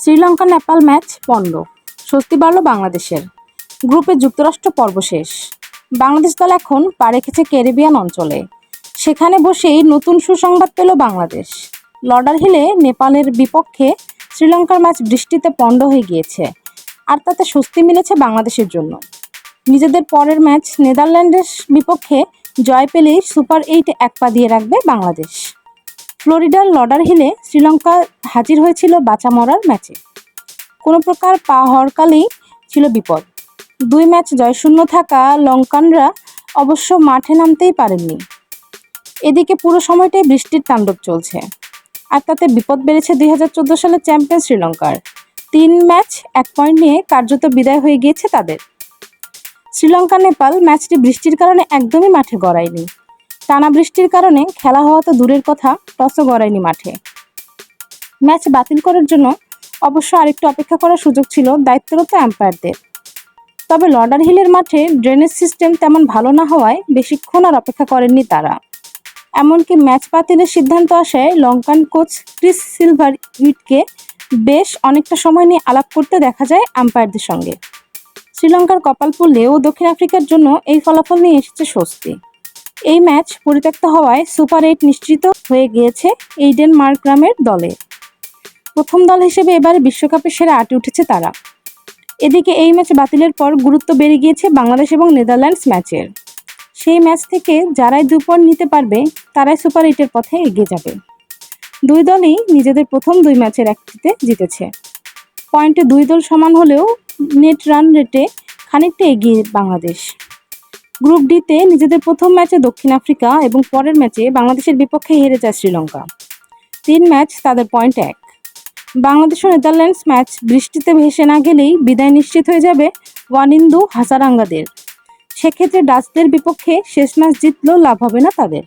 Sri Lanka Nepal match পণ্ড। স্বস্তি বাড়ল বাংলাদেশের। গ্রুপে যুক্তরাষ্ট্র পর্ব শেষ। বাংলাদেশ দল এখন পা রেখেছে ক্যারিবিয়ান অঞ্চলে। সেখানে বসেই নতুন সুসংবাদ পেল বাংলাদেশ। লর্ডার হিলে নেপালের বিপক্ষে শ্রীলঙ্কার ম্যাচ বৃষ্টিতে পণ্ড হয়ে গিয়েছে। আর তাতে স্বস্তি মিলেছে বাংলাদেশের জন্য। নিজেদের পরের ম্যাচ নেদারল্যান্ডের বিপক্ষে জয় পেলেই সুপার এইট এক পা দিয়ে রাখবে বাংলাদেশ। ফ্লোরিডার লডার হিলে শ্রীলঙ্কা হাজির হয়েছিল বাঁচা মরার ম্যাচে। কোনো প্রকার পা হরকালেই ছিল বিপদ। দুই ম্যাচ জয়শূন্য থাকা লঙ্কানরা অবশ্য মাঠে নামতেই পারেননি। এদিকে পুরো সময়টাই বৃষ্টির তাণ্ডব চলছে। আর তাতে বিপদ বেড়েছে দুই হাজার চোদ্দ সালের চ্যাম্পিয়ন শ্রীলঙ্কার। তিন ম্যাচ, এক পয়েন্ট নিয়ে কার্যত বিদায় হয়ে গিয়েছে তাদের। শ্রীলঙ্কা নেপাল ম্যাচটি বৃষ্টির কারণে একদমই মাঠে গড়ায়নি। টানা বৃষ্টির কারণে খেলা হওয়া তো দূরের কথা, টসও গড়ায়নি মাঠে। ম্যাচ বাতিল করার জন্য অবশ্য আরেকটু অপেক্ষা করার সুযোগ ছিল দায়িত্বরত আম্পায়ারদের। তবে লর্ডার হিলের মাঠে ড্রেনেজ সিস্টেম তেমন ভালো না হওয়ায় বেশিক্ষণ আর অপেক্ষা করেননি তারা। এমনকি ম্যাচ বাতিলের সিদ্ধান্ত আসায় লঙ্কান কোচ ক্রিস সিলভার উইটকে বেশ অনেকটা সময় নিয়ে আলাপ করতে দেখা যায় আম্পায়ারদের সঙ্গে। শ্রীলঙ্কার কপাল পুললেও দক্ষিণ আফ্রিকার জন্য এই ফলাফল নিয়ে এসেছে স্বস্তি। এই ম্যাচ পরিত্যক্ত হওয়ায় সুপার এইট নিশ্চিত হয়ে গিয়েছে এইডেন মার্গ্রামের দলে। প্রথম দল হিসেবে এবার বিশ্বকাপের সেরা আটে উঠেছে তারা। এদিকে এই ম্যাচ বাতিলের পর গুরুত্ব বেড়ে গিয়েছে বাংলাদেশ এবং নেদারল্যান্ডস ম্যাচের। সেই ম্যাচ থেকে যারাই দু পয়েন্ট নিতে পারবে, তারাই সুপার এইটের পথে এগিয়ে যাবে। দুই দলই নিজেদের প্রথম দুই ম্যাচের একটিতে জিতেছে। পয়েন্টে দুই দল সমান হলেও নেট রান রেটে খানিকটা এগিয়ে বাংলাদেশ। গ্রুপ ডিতে নিজেদের প্রথম ম্যাচে দক্ষিণ আফ্রিকা এবং পরের ম্যাচে বাংলাদেশের বিপক্ষে হেরে যায় শ্রীলঙ্কা। তিন ম্যাচ, তাদের পয়েন্ট এক। বাংলাদেশ ও নেদারল্যান্ডস ম্যাচ বৃষ্টিতে ভেসে না গেলেই বিদায় নিশ্চিত হয়ে যাবে ওয়ানিন্দু হাসারাঙ্গাদের। সেক্ষেত্রে ডাচদের বিপক্ষে শেষ ম্যাচ জিতলেও লাভ হবে না তাদের।